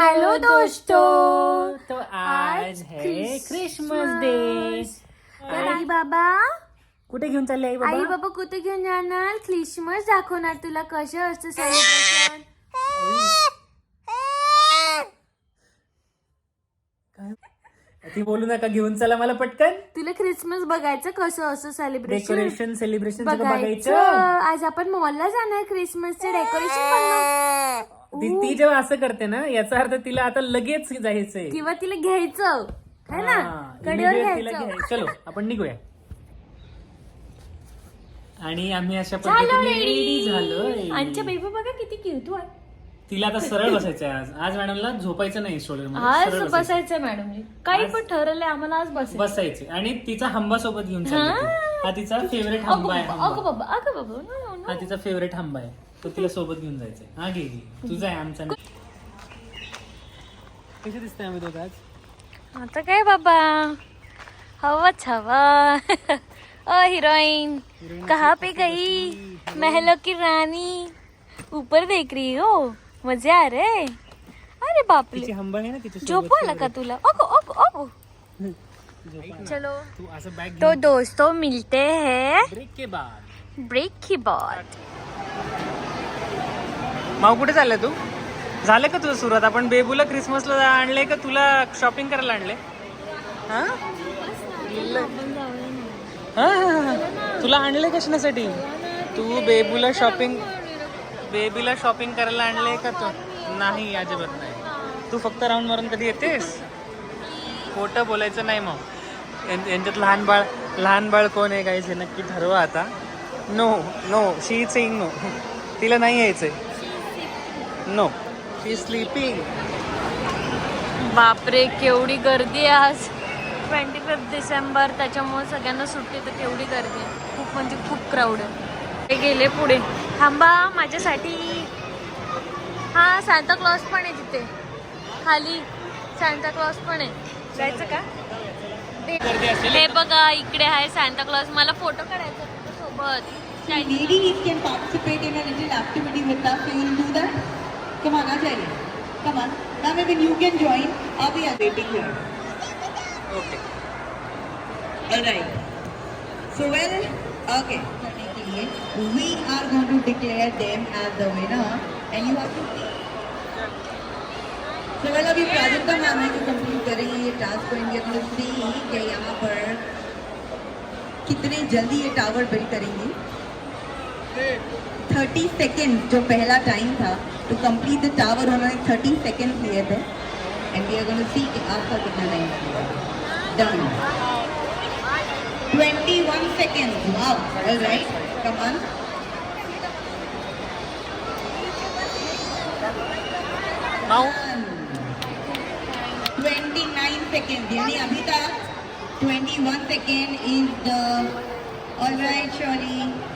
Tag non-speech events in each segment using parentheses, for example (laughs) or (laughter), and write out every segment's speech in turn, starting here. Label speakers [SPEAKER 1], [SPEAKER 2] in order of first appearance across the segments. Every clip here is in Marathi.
[SPEAKER 1] हेलो दोस्तों.
[SPEAKER 2] तो आज है क्रिसमस डे
[SPEAKER 1] तर आई बाबा?
[SPEAKER 2] कुठे घेऊन चालले आई
[SPEAKER 1] आई
[SPEAKER 2] बाबा
[SPEAKER 1] बाबा कुठे घेऊन जाणार? ख्रिसमस दाखवणार तुला कसं असतं सेलिब्रेशन
[SPEAKER 2] ती बोलू नका घेऊन चला मला पटकन.
[SPEAKER 1] तुला ख्रिसमस बघायचं कसं असं सेलिब्रेशन
[SPEAKER 2] डेकोरेशन सेलिब्रेशन सगळं
[SPEAKER 1] बघायचं.
[SPEAKER 2] बघायचं.
[SPEAKER 1] आज आपण मॉलला जाणार क्रिसमसचे डेकोरेशन (laughs)
[SPEAKER 2] ती ती जेव्हा असं करते ना याचा अर्थ तिला आता लगेच जायचंय.
[SPEAKER 1] किंवा तिला घ्यायचं. है ना?
[SPEAKER 2] हा,
[SPEAKER 1] कडेवर
[SPEAKER 2] immediate तिला
[SPEAKER 1] घ्यायचं.
[SPEAKER 2] घ्यायचं. चलो आपण निघूया. आणि आम्ही अशा
[SPEAKER 1] झालं
[SPEAKER 2] पद्धतीने. रेडी
[SPEAKER 1] आमच्या बेबी बघा किती क्यूट आहे
[SPEAKER 2] तिला आता सरळ बसायचंय आज. आज मॅडमला झोपायचं नाही स्टोलर
[SPEAKER 1] आज बसायचं मॅडमजी काही पण ठरवलंय आम्हाला आज बसायचं
[SPEAKER 2] बसायचे आणि तिचा हंबा सोबत घेऊन चालली ती. हा. तिचा फेवरेट हंबा आहे
[SPEAKER 1] अगं
[SPEAKER 2] हंबा.
[SPEAKER 1] बाबा अगं बाबा no, no, no.
[SPEAKER 2] हा तिचा फेवरेट हंबा आहे. तो तिला सोबत घेऊन जायचंय. हा घे घे. तुझा आहे आमचा कसे दिसतंय आम्ही दोघं आज?
[SPEAKER 1] आता काय बाबा? हवाच हवा. ओ हिरोइन कहाँ पे गई? महलों की रानी. ऊपर देख रही हो. मज़े आ रहे अरे बापरे
[SPEAKER 2] तिची हंबा आहे ना तिच्या
[SPEAKER 1] झोप आला का तुला. ओको ओको ओको चलो.
[SPEAKER 2] तू असं बॅग
[SPEAKER 1] तो दोस्तों मिलते हैं.
[SPEAKER 2] ब्रेक के बाद.
[SPEAKER 1] ब्रेक की बाद.
[SPEAKER 2] माऊ कुठे चाललाय तू? झालं का तुझं सुरुवात? आपण बेबूला क्रिसमसला आणले का तुला शॉपिंग करायला आणले हा? तुला आणले कशासाठी? तू बेबूला शॉपिंग बेबीला शॉपिंग करायला आणले का तू? नाही अजिबात नाही. तू फक्त राऊंड मारून कधी येतेस? खोटं बोलायचं नाही मग यां- यांच्यात लहान बाळ लहान बाळ कोण आहे काय हे नक्की ठरवा आता. No no she saying no तिला नाही यायचंय. नो शी स्लीपिंग
[SPEAKER 1] बापरे केवढी गर्दी आहे आज. ट्वेंटी फिफ्थ डिसेंबर त्याच्यामुळे सगळ्यांना सुट्टी तर केवढी गर्दी आहे. खूप म्हणजे खूप क्राऊड आहे. ते गेले पुढे. थांबा माझ्यासाठी. हा सांता क्लॉज पण आहे तिथे. खाली. सांता क्लॉज पण आहे. जायचं का? हे बघा इकडे आहे सांता क्लॉज मला फोटो काढायचा सोबत
[SPEAKER 3] ladies can participate in a little activity with us. So you'll do that? Come on, Ajay. Come on. Now even you can join. We are waiting here?
[SPEAKER 2] Okay
[SPEAKER 3] All right. So well, okay. We are going to declare them as the winner, and you have to. So well, अभी प्राजक्ता मैम है जो कंप्लीट करेंगे ये टास्क को इंडिया को सी कि यहाँ पर कितने जल्दी ये टावर बिल्ड करेंगे 30 सेकेंड जो पहला टाइम था टू कंप्लीट द टावर उन्होंने 30 सेकेंड लिए थे. And we are going see कि आपका कितना time done 21 seconds. Wow. All right. Come on.
[SPEAKER 2] माऊ
[SPEAKER 3] 29 seconds. यानी अभी तक 21 second is the all right Shirley so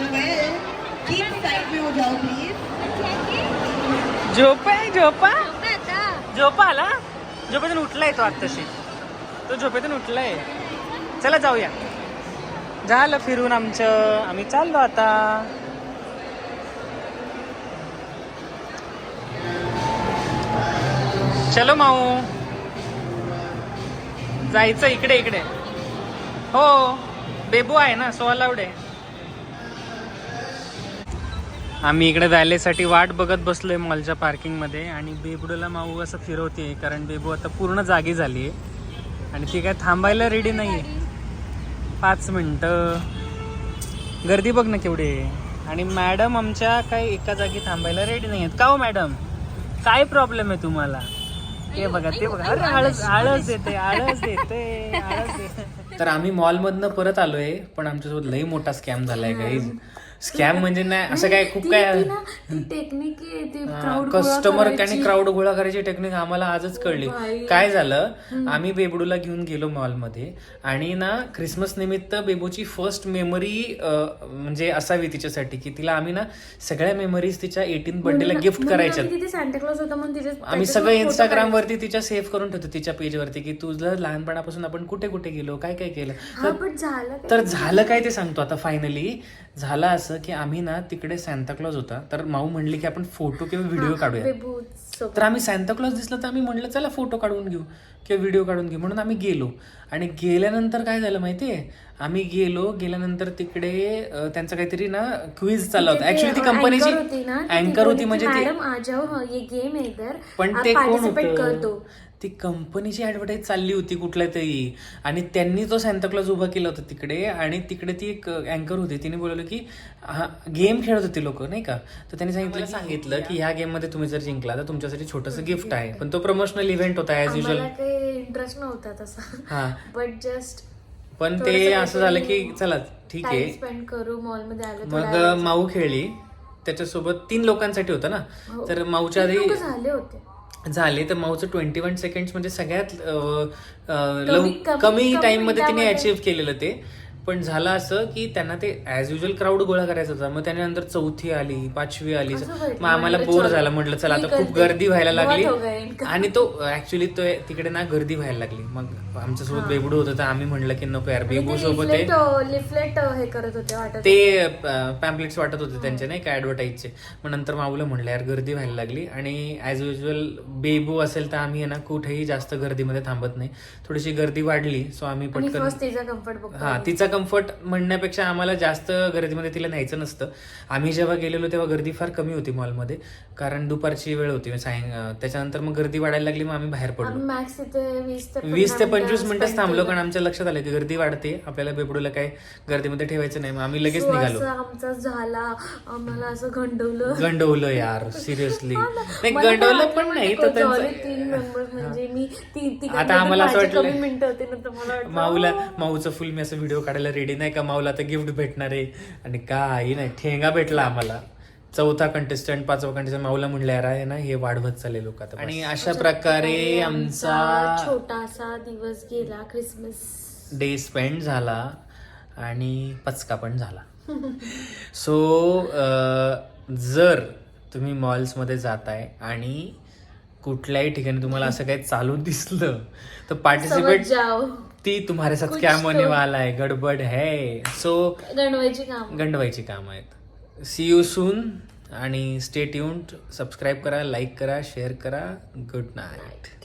[SPEAKER 3] well keep side में हो जाओ please
[SPEAKER 2] झोप आहे झोपा झोपा आला? झोपेतून उठलाय तो आत्ताशी. तो झोपेतून उठलाय. चला जाऊया. झालं फिरून आमचं. आम्ही चाललो आता. चलो माऊ. जायचं इकडे इकडे. हो बेबू आहे ना सो अलाउड आहे आम्ही इकडे व्हॅलेसाठी वाट बघत बसलोय मॉलच्या पार्किंगमध्ये आणि बेबूडला माऊ असं फिरवते कारण बेबू आता पूर्ण जागी झाली आहे आणि ती काय थांबायला रेडी नाही पाच मिनटं. गर्दी बघ ना केवढी. आहे आणि मॅडम आमच्या काय एका जागी थांबायला रेडी नाही आहेत का हो मॅडम? काय प्रॉब्लेम आहे तुम्हाला? ते बघा ते बघा. अरे आळस आळस येते आळस येते आळस येते तर आम्ही मॉलमधनं परत आलोय पण आमच्यासोबत लई मोठा स्कॅम झालाय काही स्कॅम (laughs) म्हणजे नाही असं काय खूप काय
[SPEAKER 1] टेक्निक
[SPEAKER 2] कस्टमर आणि क्राऊड गोळा करायची. टेक्निक आम्हाला आजच कळली. काय झालं आम्ही बेबडूला घेऊन गेलो मॉलमध्ये आणि ना क्रिसमस निमित्त बेबूची फर्स्ट मेमरी म्हणजे असावी तिच्यासाठी की तिला आम्ही ना सगळ्या मेमरीज तिच्या एटीन बर्थडेला गिफ्ट करायच्या. आम्ही सगळं इंस्टाग्राम वरती तिच्या सेव्ह करून ठेवतो तिच्या पेज वरती की तुझं लहानपणापासून आपण कुठे कुठे गेलो काय काय केलं?
[SPEAKER 1] हा?
[SPEAKER 2] तर झालं काय ते सांगतो आता फायनली झालं असं की आम्ही ना तिकडे सांताक्लॉज होता. तर माऊ म्हणली की आपण फोटो किंवा व्हिडिओ काढूया तर आम्ही सांताक्लॉज दिसलं तर आम्ही म्हणलं चला फोटो काढून घेऊ. किंवा व्हिडिओ काढून घेऊ म्हणून आम्ही गेलो. आणि गेल्यानंतर काय झालं माहितीये? आम्ही गेलो. गेल्यानंतर तिकडे त्यांचा काहीतरी ना क्विज चालला होता. ऍक्च्युली ती कंपनीची अँकर होती म्हणजे ती
[SPEAKER 1] मॅडम आ जाओ हाँ, ये गेम है इधर
[SPEAKER 2] पण ते कोण
[SPEAKER 1] participate कर दो
[SPEAKER 2] होतं ती कंपनीची ऍडव्हर्टाईज चालली होती कुठल्या तरी. आणि त्यांनी तो सांताक्लॉज उभा केला होता तिकडे. आणि तिकडे ती एक अँकर होती. तिने बोलवलं की हा गेम खेळत होती लोक नाही का? तर त्यांनी सांगितलं सांगितलं. की ह्या गेममध्ये तुम्ही जर जिंकला तर तुमच्यासाठी छोटंसं गिफ्ट आहे. पण तो प्रमोशनल इव्हेंट होता ऍज युजल
[SPEAKER 1] इंटरेस्ट नव्हता तसा.
[SPEAKER 2] हा.
[SPEAKER 1] बट जस्ट
[SPEAKER 2] पण ते असं झालं की चला ठीक आहे.
[SPEAKER 1] स्पेंड करू मॉलमध्ये आलो
[SPEAKER 2] मग माऊ खेळली. त्याच्यासोबत तीन लोकांसाठी होतं ना.
[SPEAKER 1] हो.
[SPEAKER 2] तर माऊच्या आधी
[SPEAKER 1] झाले होते.
[SPEAKER 2] झाले तर माऊचं ट्वेंटी वन सेकंड म्हणजे सगळ्यात
[SPEAKER 1] कमी-
[SPEAKER 2] टाइममध्ये तिने. अचीव्ह केलेलं ते. पण झालं असं की त्यांना ते ऍज युजल क्राऊड गोळा करायचा होता. मग त्यानंतर चौथी आली पाचवी आली. मग आम्हाला बोर
[SPEAKER 1] चल,
[SPEAKER 2] झालं. म्हटलं चला आता खूप. गर्दी व्हायला लागली.
[SPEAKER 1] हो.
[SPEAKER 2] आणि तो ऍक्च्युली तो तिकडे ना गर्दी व्हायला लागली. मग आमच्यासोबत बेबडू होतं तर आम्ही म्हणलं की नको यार बेबू सोबत
[SPEAKER 1] लिफलेट हे करत होते
[SPEAKER 2] ते पॅम्पलेट्स वाटत होते त्यांचे नाही का ऍडव्हर्टाईजचे मग नंतर माऊला म्हणलं यार गर्दी व्हायला लागली. आणि ॲज युजल बेबू असेल तर आम्ही ना कुठेही जास्त गर्दीमध्ये थांबत नाही. थोडीशी गर्दी वाढली सो आम्ही पटकन हा तिचा कम्फर्ट म्हणण्यापेक्षा आम्हाला जास्त गर्दीमध्ये तिला न्यायचं नसतं. आम्ही जेव्हा गेलेलो तेव्हा गर्दी फार कमी होती मॉलमध्ये. कारण दुपारची वेळ होती. सायं त्याच्यानंतर मग गर्दी वाढायला लागली मग आम्ही बाहेर पडलो.
[SPEAKER 1] वीस ते
[SPEAKER 2] पंचवीस
[SPEAKER 1] मिनिटं
[SPEAKER 2] मिनिटच थांबलो. कारण आमच्या लक्षात आलं की गर्दी वाढते. आपल्याला बेबडूला काय गर्दीमध्ये ठेवायचं नाही. मग आम्ही लगेच निघालो.
[SPEAKER 1] आमचा झाला. आम्हाला असं गंडवलं.
[SPEAKER 2] गंडवलं यार सिरियसली नाही गंडवलं पण नाही तर
[SPEAKER 1] म्हणजे
[SPEAKER 2] आता आम्हाला असं वाटलं- माऊला. माऊचं फुल मी असं व्हिडिओ काढायला रेडी नाही का माऊला आता गिफ्ट भेटणार आहे? आणि काही नाही ठेंगा भेटला आम्हाला. चौथा कंटेस्टंट पाचवा कंटेस्टंट माऊला म्हणलं यार आहे ना हे वाढवत चालले लोक आता आणि अशा प्रकारे आमचा
[SPEAKER 1] छोटासा दिवस गेला क्रिसमस
[SPEAKER 2] डे स्पेंड झाला आणि पचका पण झाला. (laughs) सो जर तुम्ही मॉल्समध्ये जाताय आणि कुठल्याही ठिकाणी तुम्हाला असं काही चालू दिसलं तर पार्टिसिपेट ती तुम्हारे साथ
[SPEAKER 1] कुछ
[SPEAKER 2] क्या
[SPEAKER 1] तो-
[SPEAKER 2] होने वाला है? गडबड है। सो
[SPEAKER 1] गणवायची काम।
[SPEAKER 2] गंडवायची काम आहेत. सी यू सून आणि स्टे ट्यून्ड सबस्क्राईब करा लाईक करा शेअर करा. Good night